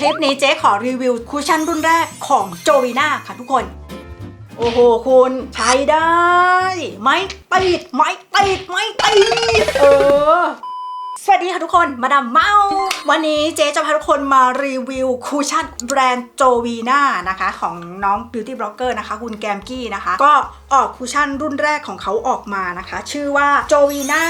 คลิปนี้เจ๊ขอรีวิวคูชั่นรุ่นแรกของโจวีนาค่ะทุกคน โอ้โห คุณใช้ได้ ไม่ติด ไม่ติด ไม่ติด เออ สวัสดีค่ะทุกคน มาดามเมาวันนี้เจ๊จะพาทุกคนมารีวิวคูชั่นแบรนด์โจวีนานะคะ ของน้อง Beauty Blogger นะคะ คุณแกมกี้นะคะ ก็ออกคูชั่นรุ่นแรกของเขาออกมานะคะ ชื่อว่า Jovina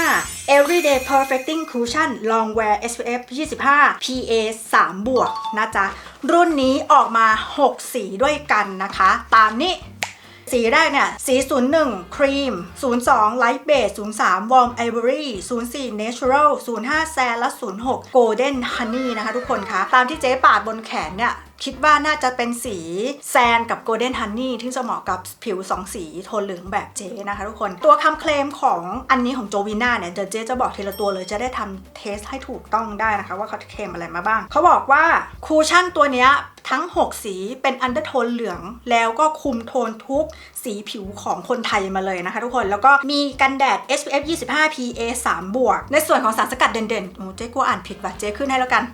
Everyday Perfecting Cushion Long Wear SPF 25 PA 3 บวกนะจ๊ะ รุ่นนี้ออกมา 6 สีด้วยกันนะคะ ตามนี้สีแรกเนี่ย สี 01 ครีม 02 Light Beige 03 Warm Ivory 04 Natural 05 Sand และ 06 Golden Honey นะคะทุกคนคะ ตามที่เจ๊ปาดบนแขนเนี่ย คิดว่าน่าจะเป็นสีแซนกับ Golden Honey ที่จะเหมาะกับผิว 2 สีโทนเหลืองแบบเจนะคะทุกคน ตัวคำเคลมของอันนี้ของโจวิน่าเนี่ยเดี๋ยวเจจะบอกทีละตัวเลยจะได้ทำเทสให้ถูกต้องได้นะคะ ว่าเขาเคลมอะไรมาบ้าง เขาบอกว่าคูชั่นตัวเนี้ยทั้ง 6 สีเป็นอันเดอร์โทนเหลือง แล้วก็คุมโทนทุกสีผิวของคนไทยมาเลยนะคะทุกคน แล้วก็มีกันแดด SPF 25 PA 3บวกในส่วนของสารสกัดเด่นๆโอ้เจ๊กลัวอ่านผิดว่ะเจ๊ขึ้นให้แล้วกัน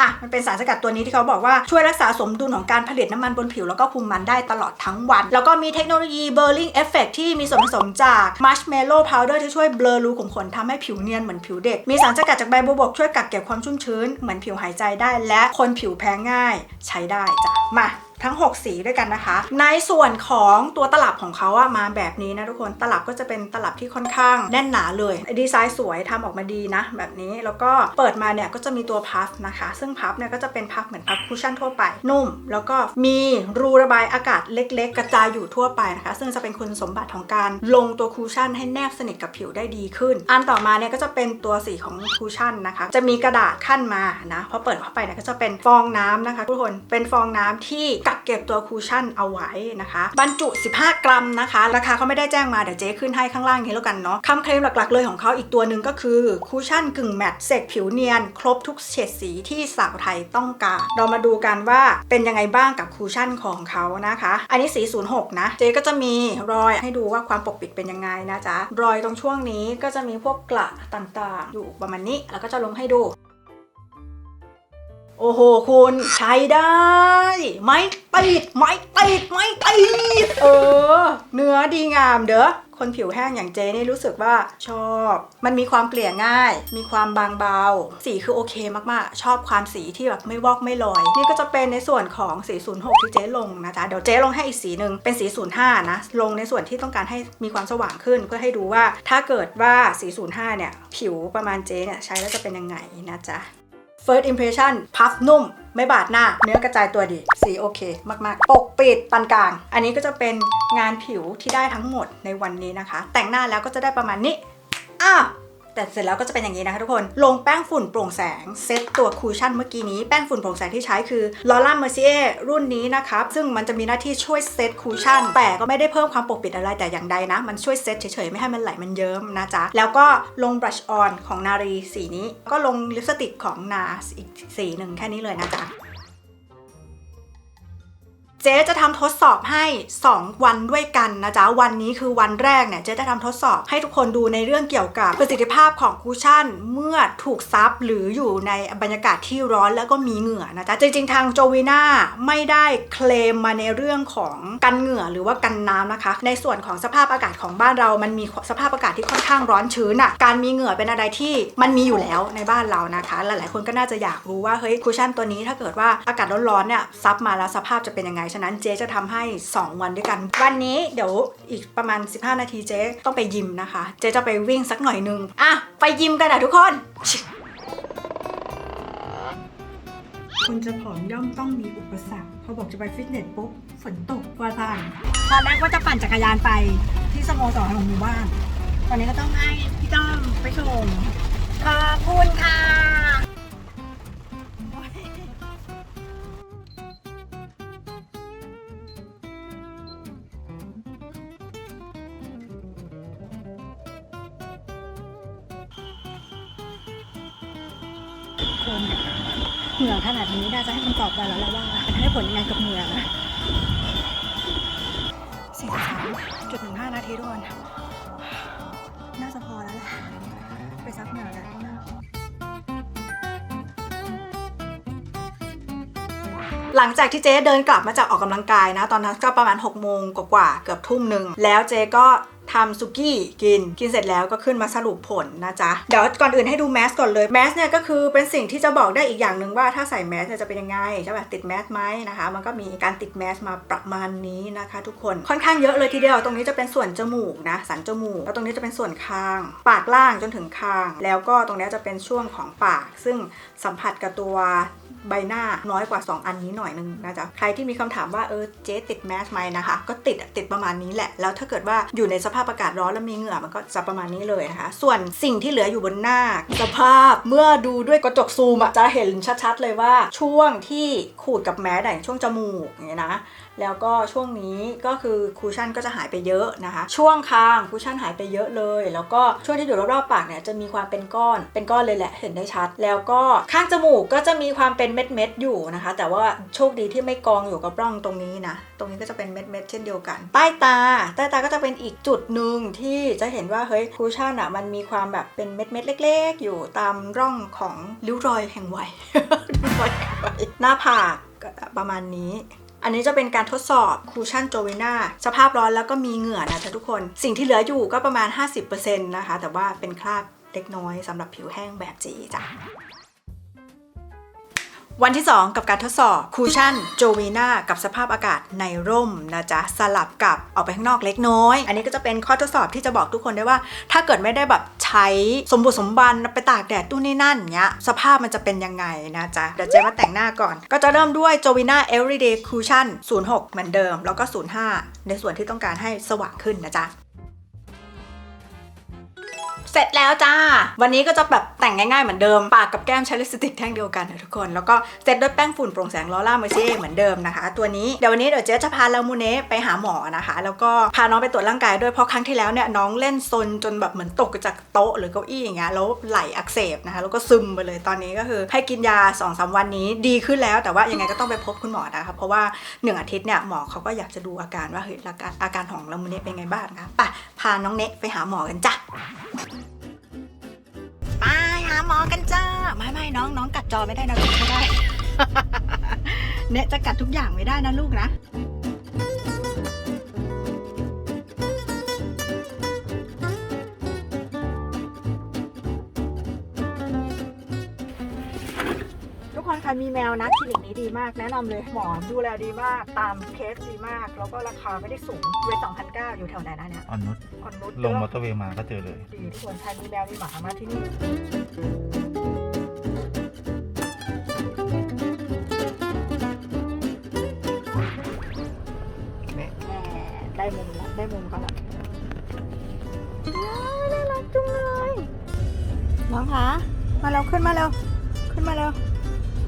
อะมันเป็นสารสกัดตัวนี้ที่เขาบอกว่าช่วยรักษาสมดุลของการผลิตน้ำมันบนผิวแล้วก็คุมมันได้ตลอดทั้งวัน แล้วก็มีเทคโนโลยี Burling Effect ที่มีส่วนผสมจากมัชเมลโล่พาวเดอร์ที่ช่วยเบลอรูขุมขนทำให้ผิวเนียนเหมือนผิวเด็ก มีสารสกัดจากใบบัวบกช่วยกักเก็บความชุ่มชื้น เหมือนผิวหายใจได้ และคนผิวแพ้ง่าย ใช้ได้จ้ะมา ทั้ง 6 สีด้วยกันนะคะ ในส่วนของตัวตลับของเขาอะมาแบบนี้นะทุกคนตลับก็จะเป็นตลับที่ค่อนข้างแน่นหนาเลย ดีไซน์สวยทำออกมาดีนะ แบบนี้แล้วก็เปิดมาเนี่ยก็จะมีตัวพัฟนะคะ ซึ่งพัฟเนี่ยก็จะเป็นพัฟเหมือนพัฟคุชชั่นทั่วไปนุ่ม แล้วก็มีรูระบายอากาศเล็ก ๆ กระจายอยู่ทั่วไปนะคะ ซึ่งจะเป็นคุณสมบัติของการลงตัวคูชั่นให้แนบสนิทกับผิวได้ดีขึ้น อันต่อมาเนี่ยก็จะเป็นตัวสีของคูชั่นนะคะ จะมีกระดาษขั้นมานะพอเปิดเข้าไปเนี่ยก็จะเป็นฟองน้ำนะคะ ทุกคนเป็นฟองน้ำที่กักเก็บตัวคูชั่นเอาไว้นะคะ บรรจุ 15 กรัมนะคะ ราคาเขาไม่ได้แจ้งมา เดี๋ยวเจ๊ขึ้นให้ข้างล่างนี้แล้วกันเนาะคำเคลมหลักๆ เลยของเขาอีกตัวหนึ่งก็คือคูชั่นกึ่งแมตต์เสกผิวเนียน ครบทุกเฉดสีที่สาวไทยต้องการ เรามาดูกันว่าเป็นยังไงบ้างกับคูชั่นของเขานะคะ อันนี้สี 06 นะ เจ๊ก็จะมีรอยให้ดูว่าความปกปิดเป็นยังไงนะจ๊ะรอยตรงช่วงนี้ก็จะมีพวกกระต่างๆ อยู่ประมาณนี้ แล้วก็จะลงให้ดู โอ้โห คุณใช้ได้ ไม่ติดไม่ติดไม่ติดเออ เนื้อดีงามเด้อคนผิวแห้งอย่างเจนี่รู้สึกว่าชอบ มันมีความเกลี่ยง่าย มีความบางเบา สีคือโอเคมากๆ ชอบความสีที่แบบไม่วอกไม่ลอย นี่ก็จะเป็นในส่วนของสี 06 ที่เจ๊ลงนะจ๊ะ เดี๋ยวเจ๊ลงให้อีกสีหนึ่งเป็นสี 05 นะ ลงในส่วนที่ต้องการให้มีความสว่างขึ้น เพื่อให้ดูว่าถ้าเกิดว่าสี 05 เนี่ย ผิวประมาณเจ๊เนี่ยใช้แล้วจะเป็นยังไงนะจ๊ะ First impression พับนุ่ม ไม่บาดหน้า เนื้อกระจายตัวดี สีโอเคมาก ๆ ปกปิดปานกลาง อันนี้ก็จะเป็นงานผิวที่ได้ทั้งหมดในวันนี้นะคะ แต่งหน้าแล้วก็จะได้ประมาณนี้ อ้าว แต่เสร็จแล้วก็จะเป็นอย่างนี้นะคะทุกคน ลงแป้งฝุ่นโปร่งแสง เซตตัวคูชั่นเมื่อกี้นี้ แป้งฝุ่นโปร่งแสงที่ใช้คือ Laura Mercier รุ่นนี้นะครับ ซึ่งมันจะมีหน้าที่ช่วยเซตคูชั่น แต่ก็ไม่ได้เพิ่มความปกปิดอะไรแต่อย่างใดนะ มันช่วยเซตเฉยๆ ไม่ให้มันไหลมันเยิ้มนะจ๊ะ แล้วก็ลงบลัชออนของนารีสีนี้ ก็ลงลิปสติกของนาอีกสีหนึ่งแค่นี้เลยนะจ๊ะ เจ๊จะทำทดสอบให้ 2 วันด้วยกันนะจ๊ะ วันนี้คือวันแรกเนี่ยเจ๊จะทำทดสอบให้ทุกคนดูในเรื่องเกี่ยวกับประสิทธิภาพของคูชั่นเมื่อถูกซับหรืออยู่ในบรรยากาศที่ร้อนแล้วก็มีเหงื่อนะจ๊ะ จริงๆ ทางโจวีนาไม่ได้เคลมมาในเรื่องของกันเหงื่อหรือว่ากันน้ำนะคะ ในส่วนของสภาพอากาศของบ้านเรา มันมีสภาพอากาศที่ค่อนข้างร้อนชื้นอะ การมีเหงื่อเป็นอะไรที่มันมีอยู่แล้วในบ้านเรานะคะ หลายๆคนก็น่าจะอยากรู้ว่าเฮ้ยคูชั่นตัวนี้ถ้าเกิดว่าอากาศร้อนๆเนี่ยซับมาแล้วสภาพจะเป็นยังไงฉะนั้นเจ๊จะทำให้ 2 วันด้วยกัน วันนี้เดี๋ยวอีกประมาณ 15 นาทีเจ๊ต้องไปยิมนะคะ เจ๊จะไปวิ่งสักหน่อยนึงอะไปยิมกันนะทุกคนคนจะผอมย่อมต้องมีอุปสรรค พอบอกจะไปฟิตเนสปุ๊บฝนตกว่าซ่านตอนแรกว่าจะปั่นจักรยานไปที่สโมสรของหมู่บ้าน ตอนนี้ก็ต้องให้พี่ต้อมไปส่งขอบคุณค่ะ นาดนี้น่าจะให้คำตอบได้แล้วแหละว่ามันให้ผลยังไงกับเหงื่อนะ43.15นาทีทุกคนน่าจะพอแล้วแหละไปซับเหงื่อกันหลังจากที่เจ๊เดินกลับมาจากออกกำลังกายนะ ตอนนั้นก็ประมาณ6กโมงกว่าเกือบทุ่มหนึ่งแล้วเจ๊ก็ ทำซุกี้กิน กินเสร็จแล้วก็ขึ้นมาสรุปผลนะจ๊ะ เดี๋ยวก่อนอื่นให้ดูแมสก่อนเลยแมสเนี่ยก็คือเป็นสิ่งที่จะบอกได้อีกอย่างหนึ่งว่าถ้าใส่แมสเนี่ยจะเป็นยังไงใช่ป่ะติดแมสไหมนะคะ มันก็มีการติดแมสมาประมาณนี้นะคะ ทุกคนค่อนข้างเยอะเลยทีเดียวตรงนี้จะเป็นส่วนจมูกนะสันจมูกแล้วตรงนี้จะเป็นส่วนคาง ปากล่างจนถึงคาง แล้วก็ตรงนี้จะเป็นช่วงของปาก ซึ่งสัมผัสกับตัวใบหน้าน้อยกว่า 2 อันนี้หน่อยนึงนะจ๊ะใครที่มีคำถามว่าเออเจ๊ติดแมสไหมนะคะ ก็ติดติดประมาณนี้แหละแล้วถ้าเกิดว่าอยู่ในสภาพอากาศร้อนแล้วมีเหงื่อมันก็จะประมาณนี้เลยนะคะ ส่วนสิ่งที่เหลืออยู่บนหน้าสภาพเมื่อดูด้วยกระจกซูมอะจะเห็นชัดๆเลยว่าช่วงที่ขูดกับแมสอะอย่ช่วงจมูกอย่างเงี้ยนะแล้วก็ช่วงนี้ก็คือคูชั่นก็จะหายไปเยอะนะคะ ช่วงคางคูชั่นหายไปเยอะเลย แล้วก็ช่วงที่อยู่รอบๆปากเนี่ยจะมีความเป็นก้อนเป็นก้อนเลยแหละเห็นได้ชัด แล้วก็ข้างจมูกก็จะมีความเป็นเม็ดๆอยู่นะคะ แต่ว่าโชคดีที่ไม่กองอยู่กับร่องตรงนี้นะตรงนี้ก็จะเป็นเม็ดๆเช่นเดียวกัน ใต้ตาใต้ตาก็จะเป็นอีกจุดหนึ่งที่จะเห็นว่าเฮ้ยคูชั่นอะมันมีความแบบเป็นเม็ดๆเล็ก ๆ อยู่ตามร่องของริ้วรอยแห่งวัยริ้วรอยแห่งวัยหน้าผากประมาณนี้อันนี้จะเป็นการทดสอบคูชั่นโจวิน่าสภาพร้อนแล้วก็มีเหงื่อนะจ๊ะทุกคน สิ่งที่เหลืออยู่ก็ประมาณ 50%นะคะ แต่ว่าเป็นคราบเล็กน้อยสำหรับผิวแห้งแบบจีจ้ะ วันที่ 2 กับการทดสอบคูชั่นโจวีนากับสภาพอากาศในร่มนะจ๊ะ สลับกับออกไปข้างนอกเล็กน้อย อันนี้ก็จะเป็นข้อทดสอบที่จะบอกทุกคนได้ว่า ถ้าเกิดไม่ได้แบบใช้สมบุกสมบันไปตากแดดตู้นี่นั่นเงี้ย สภาพมันจะเป็นยังไงนะจ๊ะ เดี๋ยวเจ๊มาแต่งหน้าก่อน ก็จะเริ่มด้วยโจวีนา everyday cushion 06 เหมือนเดิม แล้วก็ 05 ในส่วนที่ต้องการให้สว่างขึ้นนะจ๊ะ เสร็จแล้วจ้า วันนี้ก็จะแบบแต่งง่ายๆเหมือนเดิม ปากกับแก้มใช้ลิปสติกแท่งเดียวกันนะทุกคน แล้วก็เสร็จด้วยแป้งฝุ่นโปร่งแสงลอร่าเมอร์เช่เหมือนเดิมนะคะ ตัวนี้เดี๋ยววันนี้เดี๋ยวเจ๊จะพาลามูเน่ไปหาหมอนะคะ แล้วก็พาน้องไปตรวจร่างกายด้วยเพราะครั้งที่แล้วเนี่ยน้องเล่นซนจนแบบเหมือนตกจากโต๊ะหรือเก้าอี้อย่างเงี้ยแล้วไหลอักเสบนะคะแล้วก็ซึมไปเลยตอนนี้ก็คือ ให้กินยา2อสวันนี้ดีขึ้นแล้วแต่ว่ายังไงก็ต้องไปพบคุณหมอนะคะเพราะว่าหนึ่งอาทิตย์เนี่ยหมอเขาก็อยากจะดูอาการว่าเฮ้ยอาการของลามูเน่เป็นไงบ้างนะคะ พาน้องเนะไปหาหมอกันจ้ะไปหาหมอกันจ้าไม่ไม่น้องน้องกัดจอไม่ได้นะลูกไม่ได้ เนะจะกัดทุกอย่างไม่ได้นะลูกนะ กคนใครมีแมวนะคลินิกนี้ดีมากแนะนำเลยหมอดูแลดีมากตามเคสดีมาก แล้วก็ราคาไม่ได้สูงเวทสองพันเก้าอยู่แถวไหนนะเนี่ยอ่อนนุชอ่อนนุชลงมอเตอร์เวย์มาก็เจอเลยดีทุกคนใครมีแมวมีหมามาที่นี่แหมได้มุมละได้มุมเขาละว้าวน่ารักจังเลยน้องคะมาเร็วขึ้นมาเร็วขึ้นมาเร็ว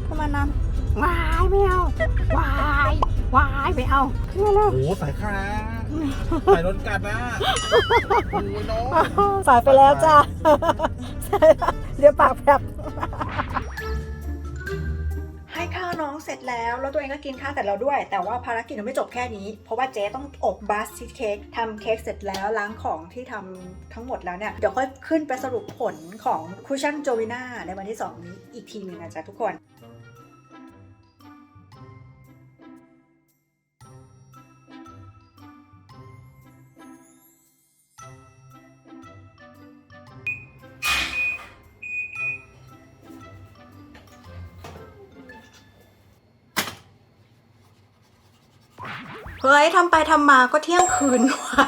ขึ้นมานำวายไม่เอาวายวายไม่เอาขึ้นมาเร็วโอ้โหสายขาสายรถกัดนะโอ้ยน้องสายไปแล้วจ้าเดี๋ยวปากแบบให้ข้าวน้องเสร็จแล้วแล้วตัวเองก็กินข้าวเสร็จแล้วด้วย แต่ว่าภารกิจยังไม่จบแค่นี้ เพราะว่าเจ๊ต้องอบบัสชีสเค้กทำเค้กเสร็จแล้วล้างของที่ทำทั้งหมดแล้วเนี่ย เดี๋ยวค่อยขึ้นไปสรุปผลของคุชชั่นโจวิน่าในวันที่ 2 นี้อีกทีหนึ่งนะจ๊ะทุกคน เฮ้ยทำไปทำมาก็เที่ยงคืนว่ะ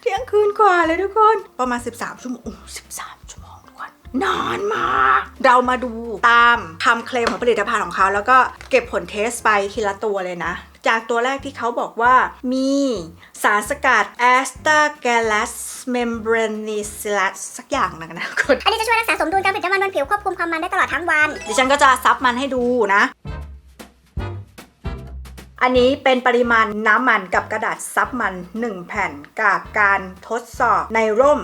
เที่ยงคืนกว่าเลยทุกคน ประมาณ 13 ชั่วโมงโอ้13ชั่วโมงทุกคนนานมาก เรามาดูตามคำเคลมของผลิตภัณฑ์ของเขา แล้วก็เก็บผลเทสไปทีละตัวเลยนะจากตัวแรกที่เขาบอกว่ามีสารสกัด a s t a g a l a s membranaceus สักอย่างหนึงนะทุกคนอันนี้จะช่วยรักษาสมดุลการผลิตน้ำมันบนผิวควบคุมความมันได้ตลอดทั้งวัน ดิฉันก็จะซับมันให้ดูนะ อันนี้เป็นปริมาณน้ำมันกับกระดาษซับมัน 1 แผ่นกับการทดสอบในร่ม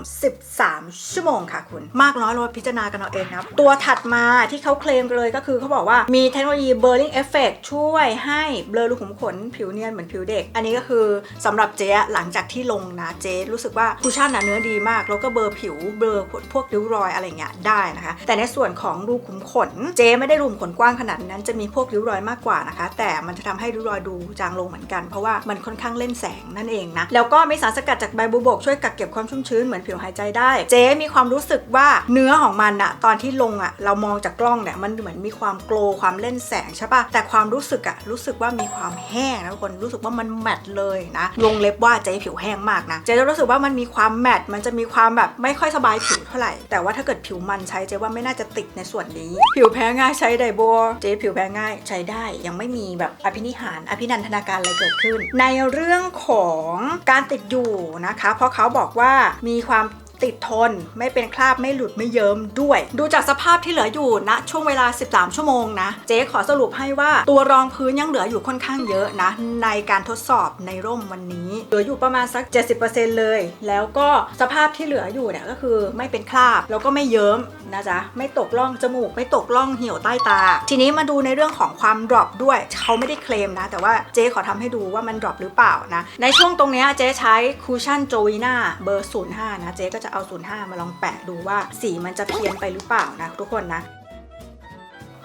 13 ชั่วโมงค่ะคุณ มากน้อยเราพิจารณากันเอาเองนะครับตัวถัดมาที่เขาเคลมกันเลยก็คือเขาบอกว่ามีเทคโนโลยี Blurring Effect ช่วยให้เบลอรูขุมขนผิวเนียนเหมือนผิวเด็ก อันนี้ก็คือสำหรับเจ๊หลังจากที่ลงนะเจ๊รู้สึกว่าคุชชั่นนะเนื้อดีมาก แล้วก็เบลอผิวเบลอพวกริ้วรอยอะไรเงี้ยได้นะคะ แต่ในส่วนของรูขุมขน เจ๊ไม่ได้รูขุมขนกว้างขนาดนั้นจะมีพวกริ้วรอยมากกว่านะคะ แต่มันจะทำให้ริ้วรอยดูจางลงเหมือนกัน เพราะว่ามันค่อนข้างเล่นแสงนั่นเองนะ แล้วก็มีสารสกัดจากใบบัวบกช่วยกักเก็บความชุ่มชื้นเหมือนผิวหายใจได้ เจ๊มีความรู้สึกว่าเนื้อของมันอะตอนที่ลงอะเรามองจากกล้องเนี่ยมันเหมือนมีความโกลว์ความเล่นแสงใช่ปะแต่ความรู้สึกอะรู้สึกว่ามีความแห้งนะทุกคนรู้สึกว่ามันแมตเลยนะลงเล็บว่าเจ๊ผิวแห้งมากนะเจ๊จะรู้สึกว่ามันมีความแมตมันจะมีความแบบไม่ค่อยสบายผิวเท่าไหร่แต่ว่าถ้าเกิดผิวมันใช้เจ๊ว่าไม่น่าจะติดในส่วนนี้ ผิวแพ้ง่ายใช้ไดโบเจ๊ผิวแพ้ง่ายใช้ได้ยังไม่มีแบบอภินิหารอภินันทนาการอะไรเกิดขึ้น ในเรื่องของการติดอยู่นะคะ เพราะเขาบอกว่ามีความติดทนไม่เป็นคราบไม่หลุดไม่เยิ้มด้วย ดูจากสภาพที่เหลืออยู่ณช่วงเวลา 13 ชั่วโมงนะ เจ๊ขอสรุปให้ว่าตัวรองพื้นยังเหลืออยู่ค่อนข้างเยอะนะ ในการทดสอบในร่มวันนี้ เหลืออยู่ประมาณสัก 70%เลย แล้วก็สภาพที่เหลืออยู่เนี่ยก็คือไม่เป็นคราบแล้วก็ไม่เยิ้ม นะจ๊ะไม่ตกล่องจมูก ไม่ตกล่องเหี่ยวใต้ตา ทีนี้มาดูในเรื่องของความดรอปด้วยเขาไม่ได้เคลมนะ แต่ว่าเจ๊ขอทำให้ดูว่ามันดรอปหรือเปล่านะ ในช่วงตรงนี้เจ๊ใช้คูชั่นโจวีนาเบอร์ 05 นะเจ๊ก็จะเอา 05 มาลองแปะดูว่าสีมันจะเพี้ยนไปหรือเปล่านะทุกคนนะ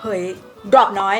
เฮ้ยดรอปน้อย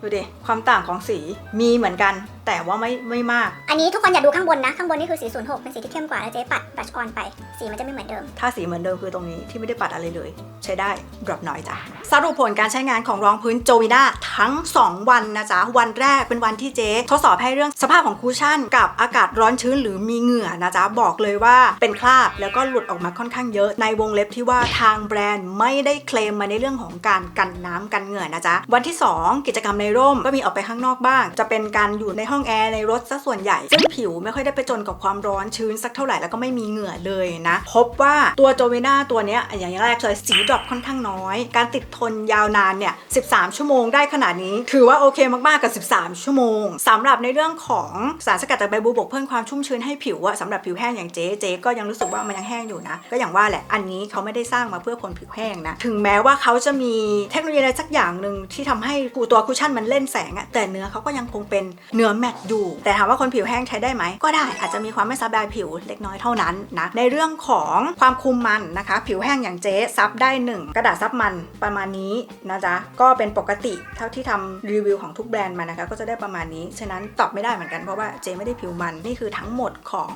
ดูดิความต่างของสีมีเหมือนกัน แต่ว่าไม่ไม่มาก อันนี้ทุกคนอย่าดูข้างบนนะ ข้างบนนี่คือสี06เป็นสีที่เข้มกว่าแล้วเจ๊ปัดบัชออนไป สีมันจะไม่เหมือนเดิม ถ้าสีเหมือนเดิมคือตรงนี้ที่ไม่ได้ปัดอะไรเลย ใช้ได้ดรอปน้อยจ้ะ สรุปผลการใช้งานของรองพื้นโจวิน่าทั้ง 2 วันนะจ๊ะ วันแรกเป็นวันที่เจ๊ทดสอบให้เรื่องสภาพของคูชั่น กับอากาศร้อนชื้นหรือมีเหงื่อนะจ๊ะบอกเลยว่าเป็นคราบแล้วก็หลุดออกมาค่อนข้างเยอะ ในวงเล็บที่ว่าทางแบรนด์ไม่ได้เคลมมาในเรื่องของการกันน้ำกันเหงื่อนะจ๊ะวันที่ 2 กิจกรรมในร่มก็มีออกไปข้างนอกบ้าง จะเป็นการอยู่ในห้องแอร์ในรถซะส่วนใหญ่ซึ่งผิวไม่ค่อยได้ไปจนกับความร้อนชื้นสักเท่าไหร่แล้วก็ไม่มีเหงื่อเลยนะ พบว่าตัวโจวิน่าตัวนี้อย่างแรกเลยสีดรอปค่อนข้างน้อย การติดทนยาวนานเนี่ย 13 ชั่วโมงได้ขนาดนี้ ถือว่าโอเคมากๆกับ 13 ชั่วโมงสำหรับในเรื่องของสารสกัดจากใบบัวบกเพิ่มความชุ่มชื้นให้ผิวอะสำหรับผิวแห้งอย่างเจ๊เจ๊ก็ยังรู้สึกว่ามันยังแห้งอยู่นะ ก็อย่างว่าแหละอันนี้เขาไม่ได้สร้างมาเพื่อคนผิวแห้งนะถึงแม้ว่าเขาจะมีเทคโนโลยีอะไรสักอย่างหนึ่งที่ทำให้กูตัวคุชชั่นมันเล่นแสงอะแต่เนื้อเขาก็ยังคงเป็นเนื้อแมตต์อยู่ แต่ถามว่าคนผิวแห้งใช้ได้ไหม ก็ได้อาจจะมีความไม่สบายผิวเล็กน้อยเท่านั้นนะในเรื่องของความคุมมันนะคะ ผิวแห้งอย่างเจ๊ซับได้ 1 กระดาษซับมันประมาณนี้นะจ๊ะก็เป็นปกติเท่าที่ทำรีวิวของทุกแบรนด์มานะคะ ก็จะได้ประมาณนี้ ฉะนั้นตอบไม่ได้เหมือนกันเพราะว่าเจ๊ไม่ได้ผิวมันนี่คือทั้งหมดของ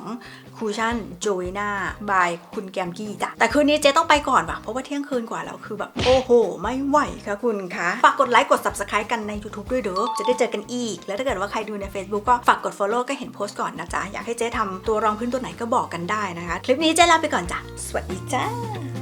คูชั่นโจวิน่าบายคุณแกมกี้จ้ะแต่คืนนี้เจ๊ต้องไปก่อนว่ะเพราะว่าเที่ยงคืนกว่าแล้วคือแบบโอ้โห ไม่ไหวค่ะคุณคะฝากกดไลค์กด subscribe กันใน YouTube ด้วยเด้อจะได้เจอกันอีก แล้วถ้าเกิดว่าใครดูใน Facebook ก็ฝากกด follow ก็เห็นโพสต์ก่อนนะจ๊ะ อยากให้เจ๊ทำตัวรองพื้นตัวไหนก็บอกกันได้นะคะ คลิปนี้เจ๊ลาไปก่อนจ้ะ สวัสดีจ้า